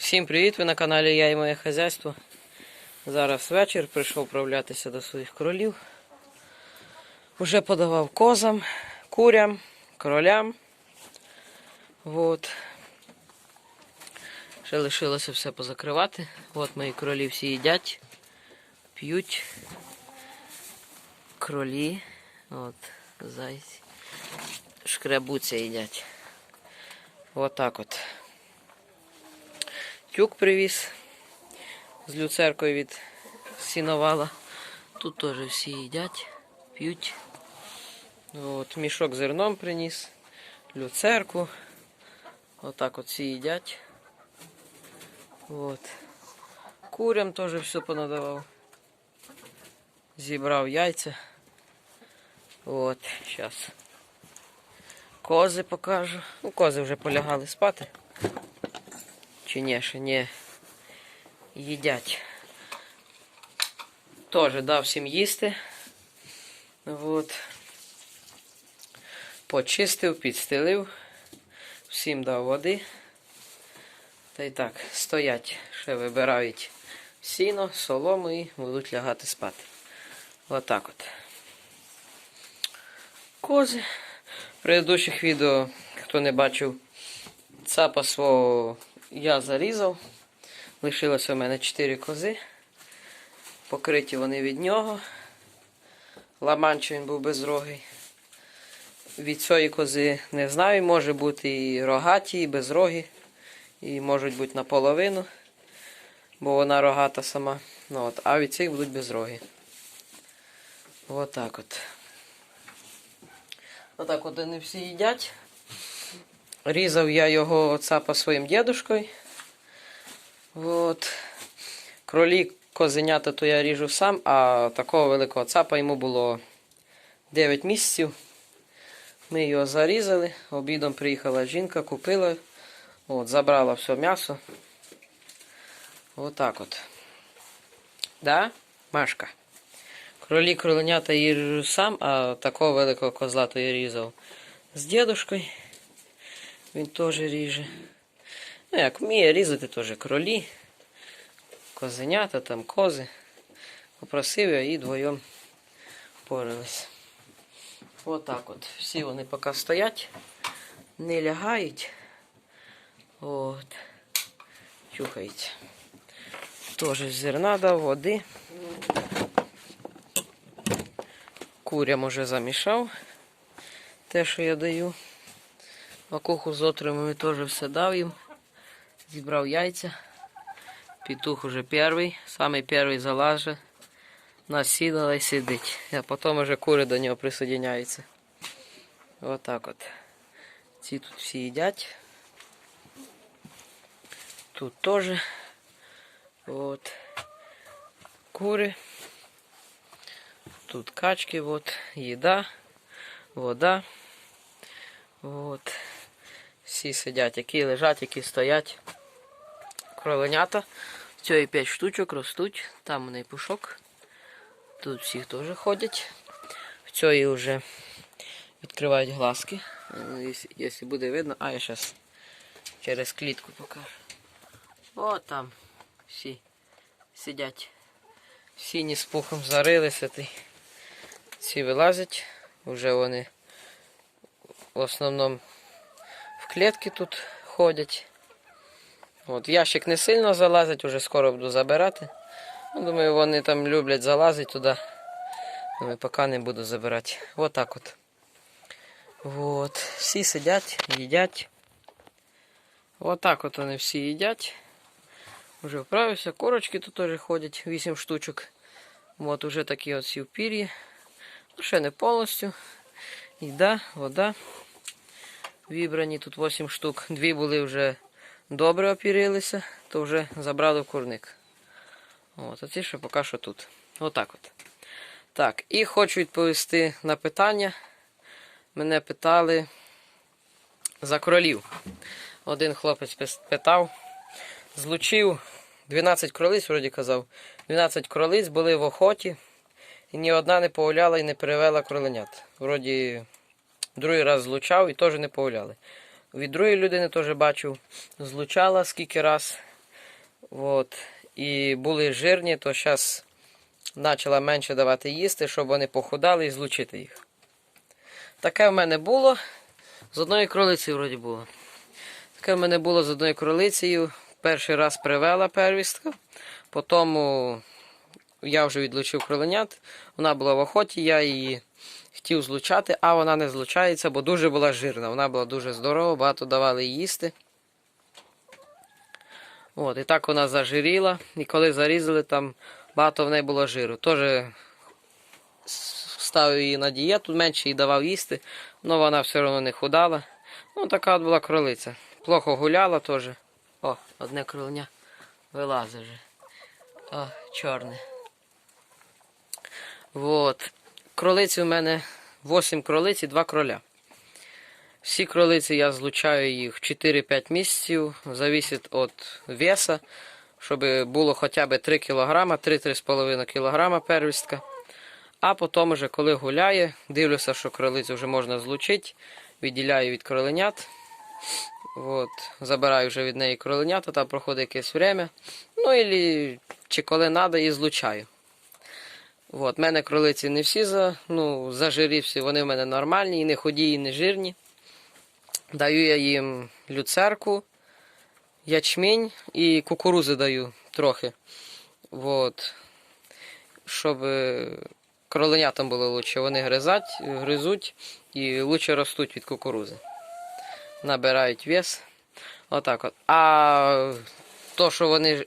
Всім привіт! Ви на каналі Я і моє хазяйство. Зараз вечір, прийшов вправлятися до своїх кролів. Уже подавав козам, курям, кролям. Вот. Ще лишилося все позакривати. От мої кролі всі їдять, п'ють. Кролі. От, зайці. Шкребуться їдять. Отак от. Тюк привіз з люцеркою від сіновала. Тут теж всі їдять, п'ють. От, мішок зерном приніс, люцерку. Отак от всі їдять. От. Курям теж все понадавав. Зібрав яйця. От, зараз. Кози покажу. Ну, кози вже полягали спати. Чи ні, ще не їдять. Теж дав всім їсти. От. Почистив, підстелив. Всім дав води. Та й так, стоять, ще вибирають сіно, солому і будуть лягати спати. Отак от. Кози. В предыдущих відео, хто не бачив, цапа свого я зарізав. Лишилося у мене 4 кози. Покриті вони від нього. Ламанчо він був безрогий. Від цієї кози не знаю, може бути і рогаті, і безрогі. І можуть бути наполовину, бо вона рогата сама. Ну, от, а від цих будуть безрогі. Отак от. Отак от вони всі їдять. Різав я його цапа своїм дідушкою. От. Кролі козенята то я ріжу сам, а такого великого цапа йому було 9 місяців. Ми його зарізали. Обідом приїхала жінка, купила, от, забрала все м'ясо. Отак от. Да, Машка? Кролі кроленята я ріжу сам, а такого великого козла то я різав з дідушкою. Він теж ріже. Ну, як вміє різати теж кролі, козенята, там кози. Попросив я і двоєм порились. Отак от. Всі вони поки стоять, не лягають. От. Чухаються. Теж зерна дав, води. Курям уже замішав те, що я даю. Макуху з отримами теж все дав їм. Зібрав яйця. Петух уже перший, самий перший залаже. Насідала і сидить. А потім вже кури до нього присоединяються. Отак от. Ці тут всі їдять. Тут теж. От. Кури. Тут качки, от, їда, вода. От. Всі сидять, які лежать, які стоять. Кроленята. Цієї 5 штучок ростуть. Там у неї пушок. Тут всіх теж ходять. В цієї вже відкривають глазки. Ну, Якщо- буде видно, а я зараз через клітку покажу. О, там всі сидять. Сіні з пухом зарилися. Ці вилазять. Вже вони в основному клітки тут ходять. От, ящик не сильно залазять, уже скоро буду забирати. Ну, думаю, вони там люблять залазити туди. Думаю, поки не буду забирати. От так от. От. Всі сидять, їдять. От так от вони всі їдять. Уже вправився. Корочки тут теж ходять, 8 штучок. От уже такі от всі. Ну, ще не повністю. Їда, вода. Вібрані тут 8 штук. Дві були вже добре опірилися, то вже забрали в курник. От, а ці ще поки що тут. Отак от. Так, і хочу відповісти на питання. Мене питали за кролів. Один хлопець питав. Злучив 12 кролиць, вроді казав. 12 кролиць були в охоті. І ні одна не погуляла і не перевела кроленят. Вроді другий раз злучав і теж не погуляли. Від другої людини теж бачив, злучала скільки раз От. І були жирні, то зараз почала менше давати їсти, щоб вони похудали і злучити їх. Таке в мене було. З одної кролиці вроді було. Таке в мене було з одною кролицею. Перший раз привела первістка. Потім я вже відлучив кроленят. Вона була в охоті, я її хотів злучати, а вона не злучається, бо дуже була жирна. Вона була дуже здорова, багато давали їсти. От, і так вона зажиріла. І коли зарізали, там багато в неї було жиру. Теж ставив її на дієту, менше їй давав їсти, але вона все одно не худала. Ну, така от була кролиця. Плохо гуляла теж. О, одне кроленя вилазить вже. О, чорне. Вот. Кролиці у мене 8 кролиць і 2 кроля. Всі кролиці я злучаю їх 4-5 місяців, зависить від веса, щоб було хоча б 3 кг, 3-3,5 кг первістка. А потім, вже, коли гуляє, дивлюся, що кролицю вже можна злучити, відділяю від кроленят. От, забираю вже від неї кроленята, там проходить якесь время. Ну, чи коли треба, і злучаю. От, мене кролиці не всі за, ну, зажирівші, вони в мене нормальні, і не ході, і не жирні. Даю я їм люцерку, ячмінь і кукурузи даю трохи. От. Щоб е, кроленятам було краще. Вони гризать, гризуть і краще ростуть від кукурузи. Набирають вес. Отак от. А то, що вони.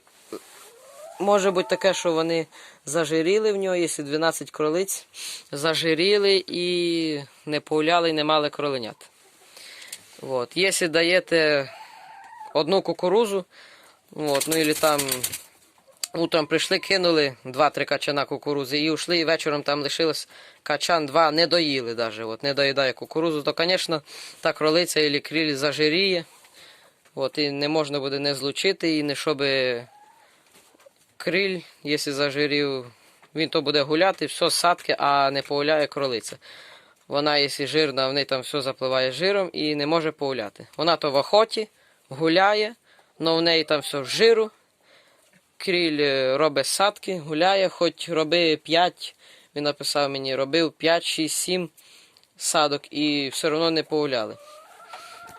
Може бути таке, що вони зажиріли в нього, якщо 12 кролиць, зажиріли і не повляли, і не мали кроленят. Вот. Якщо даєте одну кукурузу, вот, ну или там утром прийшли, кинули 2-3 качана кукурузи і ушли, і вечором там лишилось качан 2, не доїли даже, от, не доїдає кукурузу, то, звісно, та кролиця і кріль зажиріє. От, і не можна буде не злучити, і не щоб криль, якщо зажирів, він то буде гуляти, все з садки, а не погуляє кролиця. Вона, якщо жирна, в неї там все запливає жиром і не може погуляти. Вона то в охоті гуляє, але в неї там все з жиру. Кріль е, робить садки, гуляє, хоч роби 5, він написав мені, робив 5, 6, 7 садок і все одно не погуляли.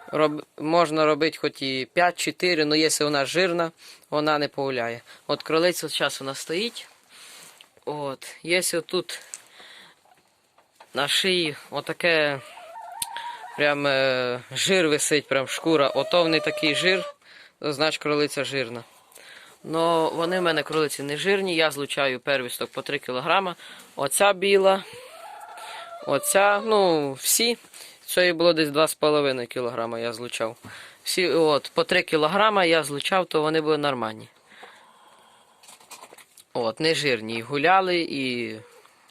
Роб... Можна робити хоч і 5-4, але якщо вона жирна, вона не погуляє. От кролиця зараз вона стоїть. От, якщо тут на шиї отаке прям е, жир висить, прям шкура, ото в неї такий жир, то значить кролиця жирна. Но вони в мене кролиці не жирні, я злучаю первісток по 3 кг. Оця біла, оця, ну, всі. Цієї було десь 2,5 кг я злучав. Всі, от, по 3 кг я злучав, то вони були нормальні. От, не жирні. Гуляли, і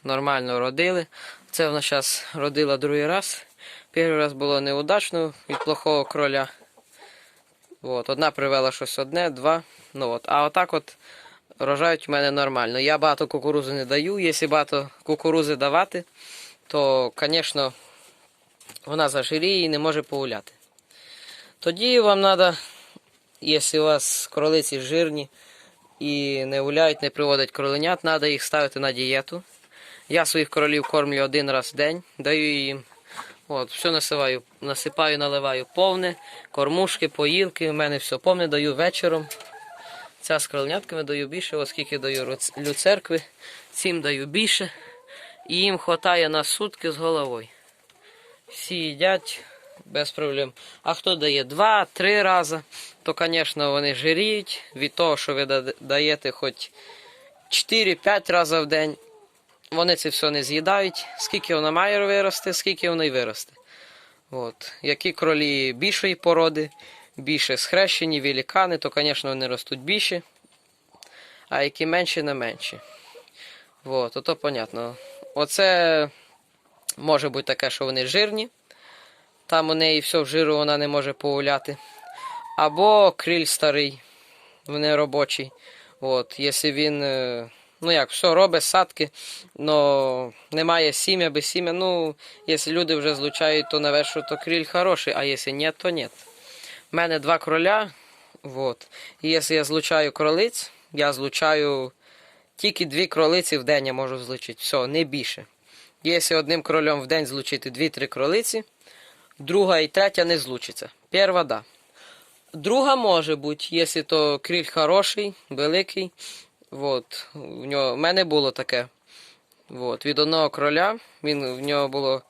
нормально родили. Це вона зараз родила другий раз. Перший раз було неудачно від плохого кроля. От, одна привела щось одне, два. Ну, от. А отак от рожають в мене нормально. Я багато кукурузи не даю. Якщо багато кукурузи давати, то, звісно, вона зажиріє і не може погуляти. Тоді вам треба, якщо у вас кролиці жирні і не гуляють, не приводять кроленят, треба їх ставити на дієту. Я своїх королів кормлю один раз в день, даю їм. От, все насипаю, насипаю, наливаю повне, кормушки, поїлки, в мене все повне, даю вечором. Ця з кроленятками даю більше, оскільки даю люцеркви, цим даю більше. І їм вистачає на сутки з головою. Всі їдять без проблем. А хто дає два-три рази, то, звісно, вони жиріють від того, що ви даєте хоч 4-5 разів в день. Вони це все не з'їдають. Скільки вона має вирости, скільки вона й виросте. От. Які кролі більшої породи, більше схрещені, великани, то, звісно, вони ростуть більше. А які менші, не менші. От, ото понятно. Оце може бути таке, що вони жирні. Там у неї все в жиру вона не може погуляти. Або криль старий, вони робочий. От, якщо він, е, ну як, все робить садки, але немає сім'я без сім'я. Ну, якщо люди вже злучають, то що то криль хороший, а якщо ні, то ні. У мене два кроля, Вот. І якщо я злучаю кролиць, я злучаю тільки дві кролиці в день я можу злучити. Все, не більше. Якщо одним кролем в день злучити дві-три кролиці, друга і третя не злучиться. Перша да. Друга може бути, якщо то кріль хороший, великий. Вот. В нього, в мене було таке. Вот. Від одного кроля, він, в нього було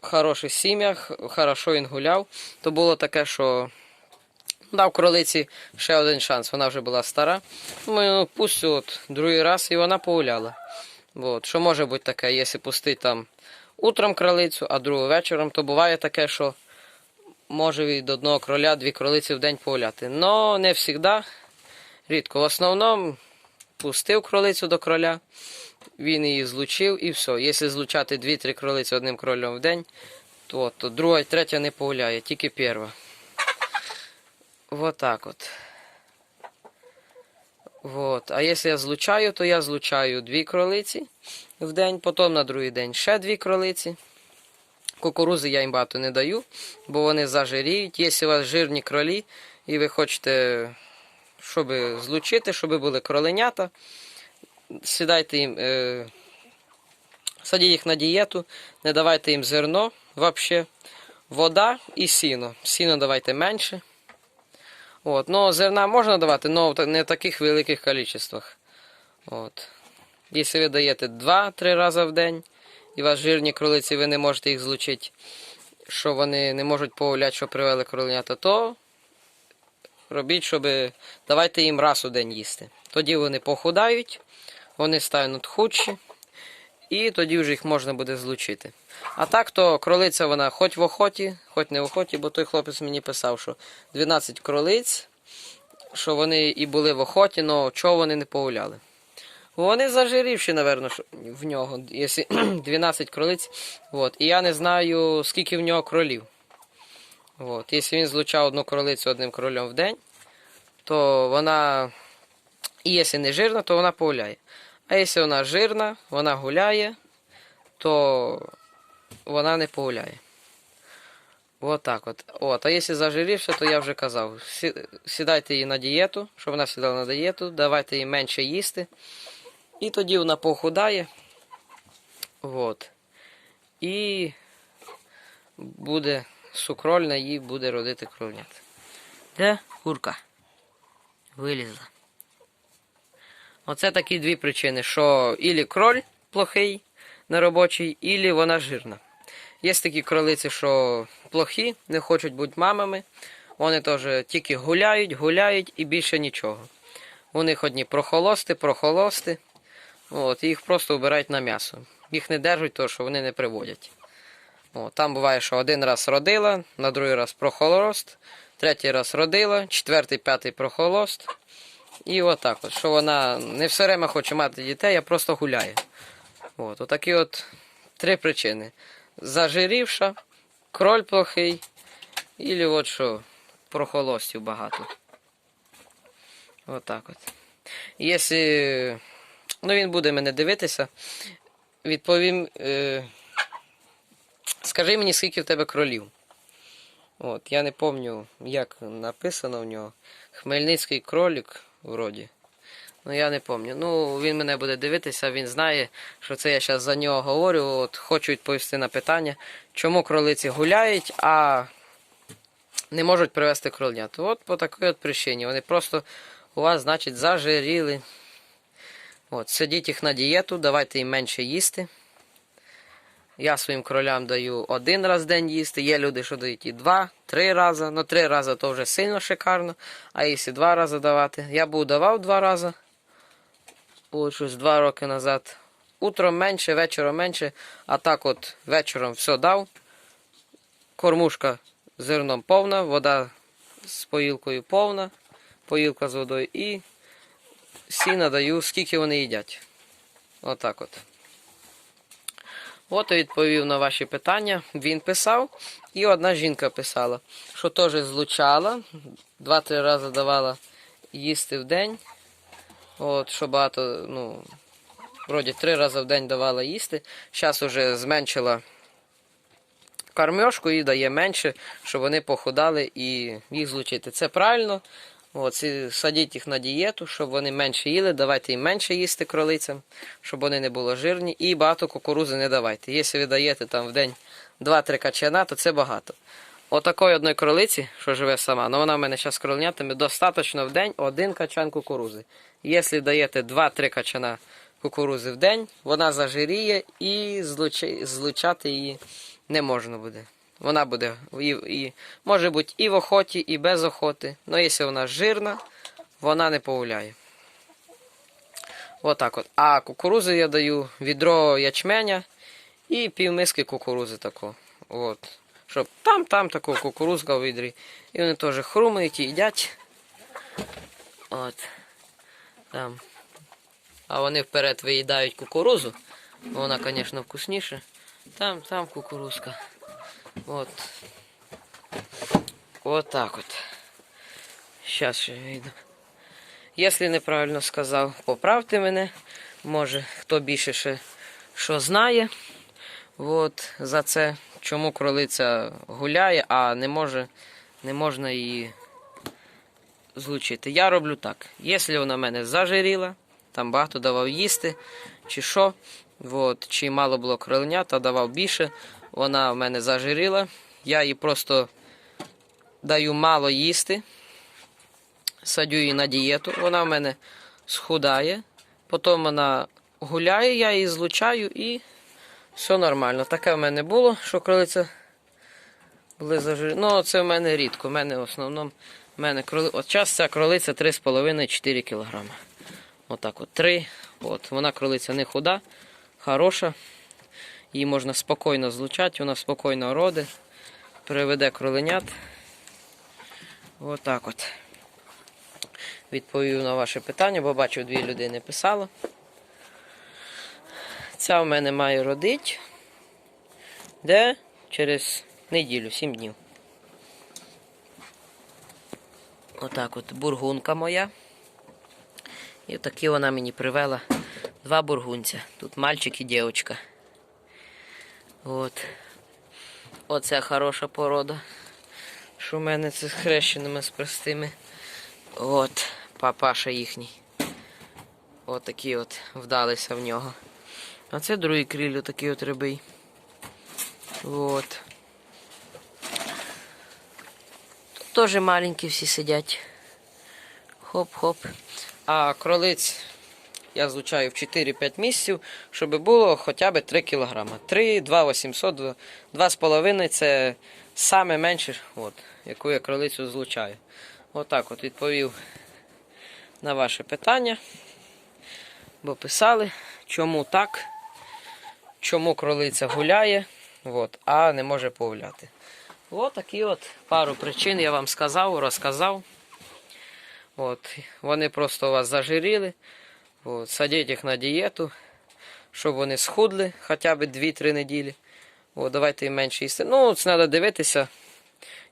хороше сім'я, хорошо він гуляв. То було таке, що дав кролиці ще один шанс. Вона вже була стара. Ну, пусть от другий раз і вона погуляла. Вот. Що може бути таке, якщо пустити там утром кролицю, а другу вечором, то буває таке, що може від одного кроля дві кролиці в день погуляти. Но не завжди. Рідко. В основному пустив кролицю до кроля, він її злучив і все. Якщо злучати дві-три кролиці одним кролем в день, то, то друга і третя не погуляє, тільки перша. Вот так от. Вот. А якщо я злучаю, то я злучаю дві кролиці в день, потім на другий день ще дві кролиці. Кукурузи я їм багато не даю, бо вони зажиріють. Якщо у вас жирні кролі, і ви хочете, щоб злучити, щоб були кроленята, сідайте їм, е, садіть їх на дієту, не давайте їм зерно взагалі, вода і сіно. Сіно давайте менше. От. Ну, зерна можна давати, але не в таких великих кількостях. От. Якщо ви даєте 2-3 рази в день, і у вас жирні кролиці, ви не можете їх злучити, що вони не можуть погуляти, що привели кроленята, то робіть, щоб давайте їм раз у день їсти. Тоді вони похудають, вони стануть худші, і тоді вже їх можна буде злучити. А так то кролиця вона хоч в охоті, хоч не в охоті, бо той хлопець мені писав, що 12 кролиць, що вони і були в охоті, але чого вони не погуляли. Вони зажирівші, напевно, в нього, якщо 12 кролиць. От. І я не знаю, скільки в нього кролів. От. Якщо він злучав одну кролицю одним кролем в день, то вона, і якщо не жирна, то вона погуляє. А якщо вона жирна, вона гуляє, то вона не погуляє. От так от. От. А якщо зажирівша, то я вже казав, сідайте її на дієту, щоб вона сідала на дієту, давайте їй менше їсти. І тоді вона похудає. От. І буде сукрольна, їй буде родити кровнят. Де курка? Вилізла. Оце такі дві причини, що ілі кроль плохий неробочий, ілі вона жирна. Є такі кролиці, що плохі, не хочуть бути мамами. Вони теж тільки гуляють, гуляють і більше нічого. У них одні прохолости, прохолости. От, і їх просто вбирають на м'ясо. Їх не держать, тому що вони не приводять. От, там буває, що один раз родила, на другий раз прохолост, третій раз родила, четвертий, п'ятий прохолост. І отак от, що вона не все время хоче мати дітей, а просто гуляє. От, отакі от три причини. Зажирівша, кроль плохий, і от що прохолостів багато. Отак от. Якщо ну, він буде мене дивитися, відповім. Е, скажи мені, скільки в тебе кролів. От, я не пам'ятаю, як написано в нього. Хмельницький кролик, вроді. Ну я не пам'ятаю. Ну, він мене буде дивитися, він знає, що це я зараз за нього говорю. От хочу відповісти на питання, чому кролиці гуляють, а не можуть привезти кроленят. От по такій от причині. Вони просто у вас, значить, зажиріли. От, садіть їх на дієту, давайте їм менше їсти. Я своїм кролям даю один раз в день їсти. Є люди, що дають і два, три рази. Ну, три рази то вже сильно шикарно. А якщо два рази давати. Я був давав два рази. Було щось два роки назад. Утром менше, вечором менше. А так от вечором все дав. Кормушка зерном повна, вода з поїлкою повна, поїлка з водою і сіна даю, скільки вони їдять. Отак от. От і відповів на ваші питання. Він писав, і одна жінка писала, що теж злучала, два-три рази давала їсти в день. От, що багато, ну, вроді три рази в день давала їсти. Зараз вже зменшила кормьошку і дає менше, щоб вони похудали і їх злучити. Це правильно, От, садіть їх на дієту, щоб вони менше їли, давайте їм менше їсти кролицям, щоб вони не були жирні. І багато кукурузи не давайте. Якщо ви даєте там в день 2-3 качана, то це багато. Отакої одної кролиці, що живе сама, ну вона в мене зараз кролинятиме, достатньо в день один качан кукурузи. Якщо даєте 2-3 качана кукурузи в день, вона зажиріє і злучати її не можна буде. Вона буде і, і, може бути і в охоті, і без охоти. Ну, якщо вона жирна, вона не погуляє. Отак от. А кукурузи я даю відро ячменя і пів миски кукурузи тако. От. Щоб там, там таку кукурузка в відрі. І вони теж хрумають і їдять. От. Там. А вони вперед виїдають кукурузу. Вона, звісно, вкусніша. Там, там кукурузка. От. Вот так от. Сейчас ще вийду. Якщо неправильно сказав, поправте мене. Може, хто більше ще що знає. От, за це, чому кролиця гуляє, а не може, не можна її злучити. Я роблю так. Якщо вона мене зажиріла, там багато давав їсти, чи що, от, чи мало було кроленя, то давав більше. Вона в мене зажиріла. Я їй просто даю мало їсти, садю її на дієту, вона в мене схудає, потім вона гуляє, я її злучаю і все нормально. Таке в мене було, що кролиця були зажирені. Ну, це в мене рідко. В мене в основному в мене кроли... От час ця кролиця 3,5-4 кг. Отак от 3. От. Вона кролиця не худа, хороша. Її можна спокійно злучати, вона спокійно роди, приведе кроленят. Отак от. Відповів на ваше питання, бо бачу, дві людини писало. Ця в мене має родить. Де? Через неділю, 7 днів. Отак от бургунка моя. І такі вона мені привела два бургунця. Тут мальчик і дівчинка. От. Оце хороша порода. Що в мене це з хрещеними з простими. От, папаша їхній. От такі от вдалися в нього. А це другий криль, такий от рибий. От. Тут теж маленькі всі сидять. Хоп-хоп. А кролиць я злучаю в 4-5 місяців, щоб було хоча б 3 кг. 3, 2 800, 2,5 це саме менше, от, яку я кролицю злучаю. Отак от відповів на ваше питання. Бо писали, чому так, чому кролиця гуляє, от, а не може погуляти. От такі от пару причин я вам сказав, розказав. От, вони просто вас зажиріли. От, садіть їх на дієту, щоб вони схудли хоча б 2-3 неділі. От, давайте їм менше їсти. Ну, це треба дивитися.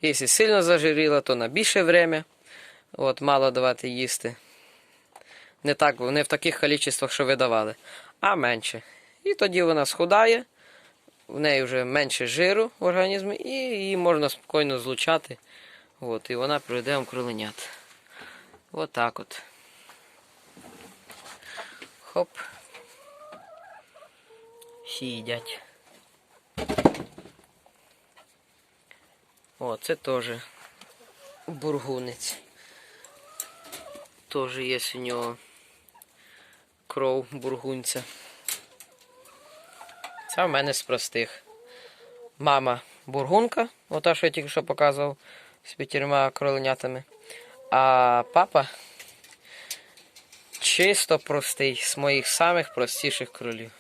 Якщо сильно зажиріла, то на більше время. От, мало давати їсти. Не так, не в таких кількостях, що ви давали, а менше. І тоді вона схудає, в неї вже менше жиру в організмі, і її можна спокійно злучати. От, і вона приведе вам кроленят. Так от. Хоп. Всі їдять. О, це теж бургунець. Теж є у нього кров бургунця. Це в мене з простих. Мама бургунка, ота, що я тільки що показував з п'ятірма кроленятами. А папа чисто простий, з моїх самих простіших кролів.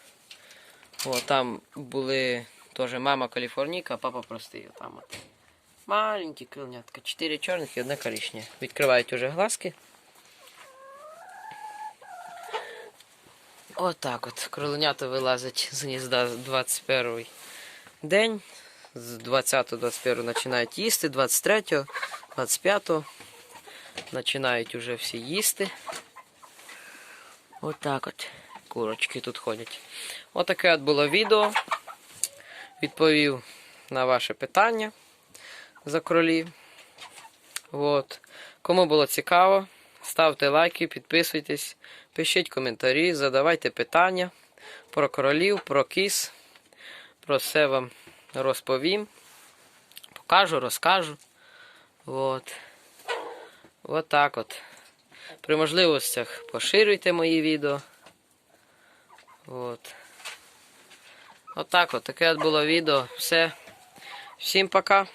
О, там були теж мама каліфорнійка, а папа простий. Отам от. Маленькі крилнятка. Чотири чорних і одне коричневе. Відкривають уже глазки. Отак от. Кроленята вилазять з гнізда 21 день. З 20-21 починають їсти, 23-го, 25-го починають уже всі їсти. Отак от. Курочки тут ходять. Отаке от було відео. Відповів на ваше питання за кролів. От. Кому було цікаво, ставте лайки, підписуйтесь, пишіть коментарі, задавайте питання про королів, про кіз. Про все вам розповім. Покажу, розкажу. От. От так от. При можливостях поширюйте мої відео. От. Отак от, таке от було відео. Все. Всім пока.